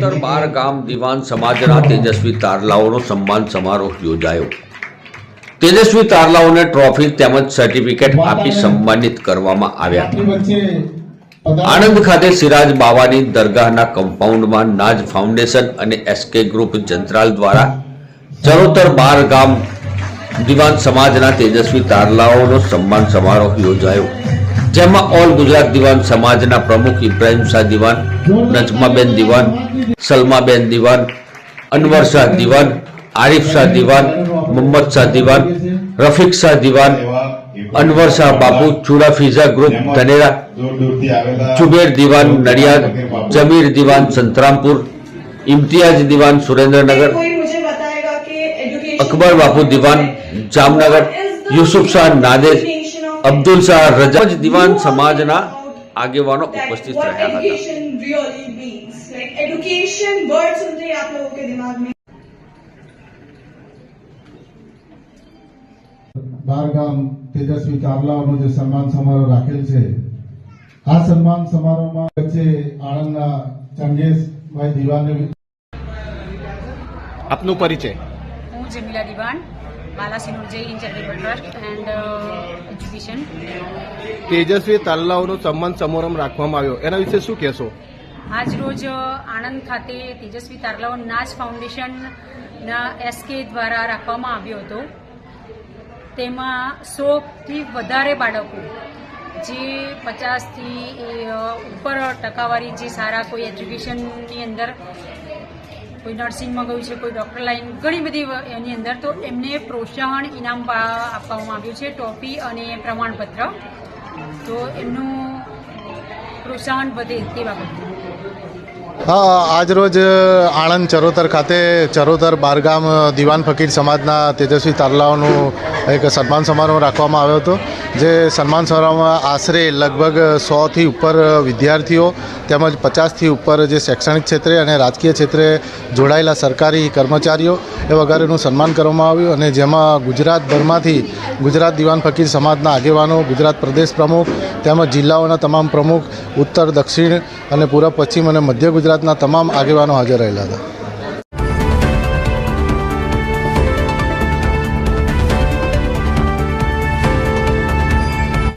ચરોતર બાર ગામ દિવાન સમાજના તેજસ્વી તારલાઓનો સન્માન સમારોહ યોજાયો. તેજસ્વી તારલાઓને ટ્રોફી તેમજ સર્ટિફિકેટ આપી સન્માનિત કરવામાં આવ્યા. આણંદ ખાતે સિરાજ બાવાની દરગાહના કમ્પાઉન્ડમાં નાજ ફાઉન્ડેશન અને એસકે ગ્રુપ જંત્રાલ દ્વારા ચરોતર બાર ગામ દિવાન સમાજના તેજસ્વી તારલાઓનો સન્માન સમારોહ યોજાયો. જેમાં ઓલ ગુજરાત દિવાન સમાજના પ્રમુખ ઇબ્રાહિમ શાહ દિવાન નજમાબેન દિવાન સલમાબેન દિવાન અનવર શાહ દિવાન આરિફ શાહ દિવાન મોહમ્મદ શાહ દિવાન રફીક શાહ દિવાન અનવર શાહ બાપુ ચુડા ફિઝા ગ્રુપ ધનેરા જુબેર દિવાન નડિયાદ જમીર દિવાન સંતરામપુર ઇમ્તિયાઝ દિવાન સુરેન્દ્રનગર અકબર બાપુ દિવાન જામનગર યુસુફ શાહ નાદેશ અબ્દુલ શાહ રજા દિવાન સમાજના આગેવાનો ઉપસ્થિત રહ્યા હતા. બારગામ તેજસ્વી ચાવલાઓનો જે સન્માન સમારોહ રાખેલ છે આ સન્માન સમારોહમાં વચ્ચે આણંદના ચંગેશભાઈ દિવાનને આપનો પરિચય. હું જમીલા દિવાન. બાલા સિનુરજય ઇન ચેરિટેબલ ટ્રસ્ટ એન્ડ એજ્યુકેશન તેજસ્વી તાલ્લાઓનો સન્માન સમારંભ રાખવામાં આવ્યો. એના વિશે શું કહેશો? આજ રોજ આણંદ ખાતે તેજસ્વી તારલાઓ નાચ ફાઉન્ડેશનના એસકે દ્વારા રાખવામાં આવ્યો હતો. તેમાં સોથી વધારે બાળકો જે પચાસથી ઉપર ટકાવારી જે સારા કોઈ એજ્યુકેશનની અંદર કોઈ નર્સિંગમાં ગયું છે, કોઈ ડૉક્ટર લાઈન ઘણી બધી એની અંદર. તો એમને પ્રોત્સાહન ઇનામ આપવામાં આવ્યું છે, ટોપી અને પ્રમાણપત્ર. તો એમનું પ્રોત્સાહન વધે તે હા આજરોજ આણંદ ચરોતર ખાતે ચરોતર બારગામ દિવાન ફકીર સમાજના તેજસ્વી તારલાઓનું એક સન્માન સમારોહ રાખવામાં આવ્યો હતો, જે સન્માન સમારોહમાં આશરે લગભગ સોથી ઉપર વિદ્યાર્થીઓ તેમજ પચાસથી ઉપર જે શૈક્ષણિક ક્ષેત્રે અને રાજકીય ક્ષેત્રે જોડાયેલા સરકારી કર્મચારીઓ એ વગેરેનું સન્માન કરવામાં આવ્યું અને જેમાં ગુજરાતભરમાંથી ગુજરાત દિવાન ફકીર સમાજના આગેવાનો, ગુજરાત પ્રદેશ પ્રમુખ તેમજ જિલ્લાઓના તમામ પ્રમુખ, ઉત્તર, દક્ષિણ અને પૂર્વ પશ્ચિમ અને મધ્ય ગુજરાતના તમામ આગેવાનો હાજર રહેલા હતા.